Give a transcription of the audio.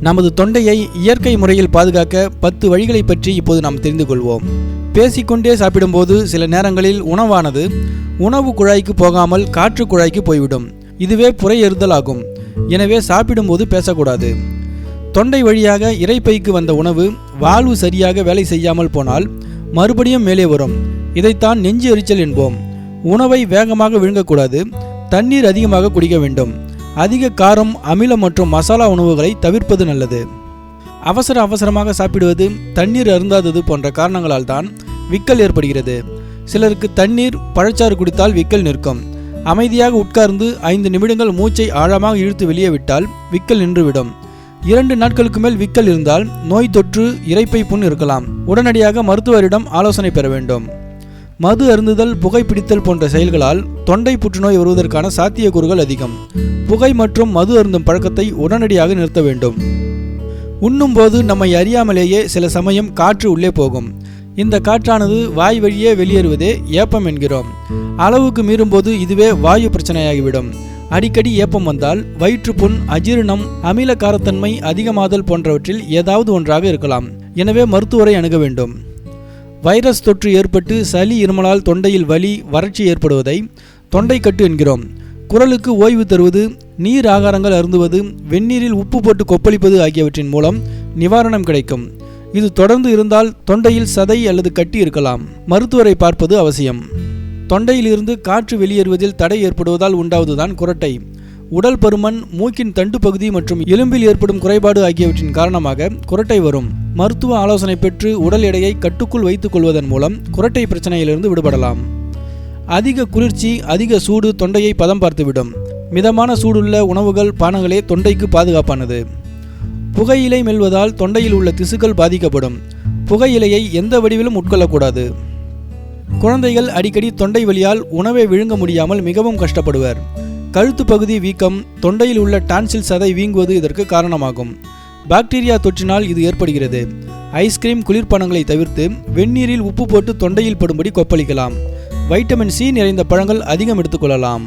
நமது தொண்டையை இயற்கை முறையில் பாதுகாக்க பத்து வழிகளை பற்றி இப்போது நாம் தெரிந்து கொள்வோம். பேசிக்கொண்டே சாப்பிடும்போது சில நேரங்களில் உணவானது உணவு குழாய்க்கு போகாமல் காற்று குழாய்க்கு போய்விடும். இதுவே புறையேறுதல் ஆகும். எனவே சாப்பிடும்போது பேசக்கூடாது. தொண்டை வழியாக இரைப்பைக்கு வந்த உணவு வாழ்வு சரியாக வேலை செய்யாமல் போனால் மறுபடியும் மேலே வரும். இதைத்தான் நெஞ்சு எரிச்சல் என்போம். உணவை வேகமாக விழுங்கக்கூடாது. தண்ணீர் அதிகமாக குடிக்க வேண்டும். அதிக காரம் அமிலம் மற்றும் மசாலா உணவுகளை தவிர்ப்பது நல்லது. அவசர அவசரமாக சாப்பிடுவது தண்ணீர் அருந்தாதது போன்ற காரணங்களால் தான் விக்கல் ஏற்படுகிறது. சிலருக்கு தண்ணீர் பழச்சாறு குடித்தால் விக்கல் நிற்கும். அமைதியாக உட்கார்ந்து ஐந்து நிமிடங்கள் மூச்சை ஆழமாக இழுத்து வெளியே விட்டால் விக்கல் நின்றுவிடும். இரண்டு நாட்களுக்கு மேல் விக்கல் இருந்தால் நோய் தொற்று இறைப்பை புண் இருக்கலாம். உடனடியாக மருத்துவரிடம் ஆலோசனை பெற வேண்டும். மது அருந்துதல் புகைப்பிடித்தல் போன்ற செயல்களால் தொண்டை புற்றுநோய் வருவதற்கான சாத்தியக்கூறுகள் அதிகம். புகை மற்றும் மது அருந்தும் பழக்கத்தை உடனடியாக நிறுத்த வேண்டும். உண்ணும்போது நம்மை அறியாமலேயே சில சமயம் காற்று உள்ளே போகும். இந்த காற்றானது வாய் வழியே வெளியேறுவதே ஏப்பம் என்கிறோம். அளவுக்கு மீறும்போது இதுவே வாயு பிரச்சனையாகிவிடும். அடிக்கடி ஏப்பம் வந்தால் வயிற்றுப்புண் அஜீரணம் அமில காரத்தன்மை அதிகமாதல் போன்றவற்றில் ஏதாவது ஒன்றாக இருக்கலாம். எனவே மருத்துவரை அணுக வேண்டும். வைரஸ் தொற்று ஏற்பட்டு சளி இருமலால் தொண்டையில் வலி வறட்சி ஏற்படுவதை தொண்டைக்கட்டு என்கிறோம். குரலுக்கு ஓய்வு தருவது நீர் ஆகாரங்கள் அருந்துவது வெந்நீரில் உப்பு போட்டு கொப்பளிப்பது ஆகியவற்றின் மூலம் நிவாரணம் கிடைக்கும். இது தொடர்ந்து இருந்தால் தொண்டையில் சதை அல்லது கட்டி இருக்கலாம். மருத்துவரை பார்ப்பது அவசியம். தொண்டையிலிருந்து காற்று வெளியேறுவதில் தடை ஏற்படுவதால் உண்டாவதுதான் குரட்டை. உடல் பருமன் மூக்கின் தண்டு பகுதி மற்றும் எலும்பில் ஏற்படும் குறைபாடு ஆகியவற்றின் காரணமாக குரட்டை வரும். மருத்துவ ஆலோசனை பெற்று உடல் எடையை கட்டுக்குள் வைத்துக் கொள்வதன் மூலம் குரட்டை பிரச்சனையிலிருந்து விடுபடலாம். அதிக குளிர்ச்சி அதிக சூடு தொண்டையை பதம் பார்த்துவிடும். மிதமான சூடுள்ள உணவுகள் பானங்களே தொண்டைக்கு பாதுகாப்பானது. புகையிலை மெல்வதால் தொண்டையில் உள்ள திசுக்கள் பாதிக்கப்படும். புகையிலையை எந்த வடிவிலும் உட்கொள்ளக்கூடாது. குழந்தைகள் அடிக்கடி தொண்டை வழியால் உணவை விழுங்க முடியாமல் மிகவும் கஷ்டப்படுவர். கழுத்து பகுதி வீக்கம் தொண்டையில் உள்ள டான்சில் சதை வீங்குவது இதற்கு காரணமாகும். பாக்டீரியா தொற்றினால் இது ஏற்படுகிறது. ஐஸ்கிரீம் குளிர்பானங்களை தவிர்த்து வெந்நீரில் உப்பு போட்டு தொண்டையில் படும்படி கொப்பளிக்கலாம். வைட்டமின் சி நிறைந்த பழங்கள் அதிகம் எடுத்துக்கொள்ளலாம்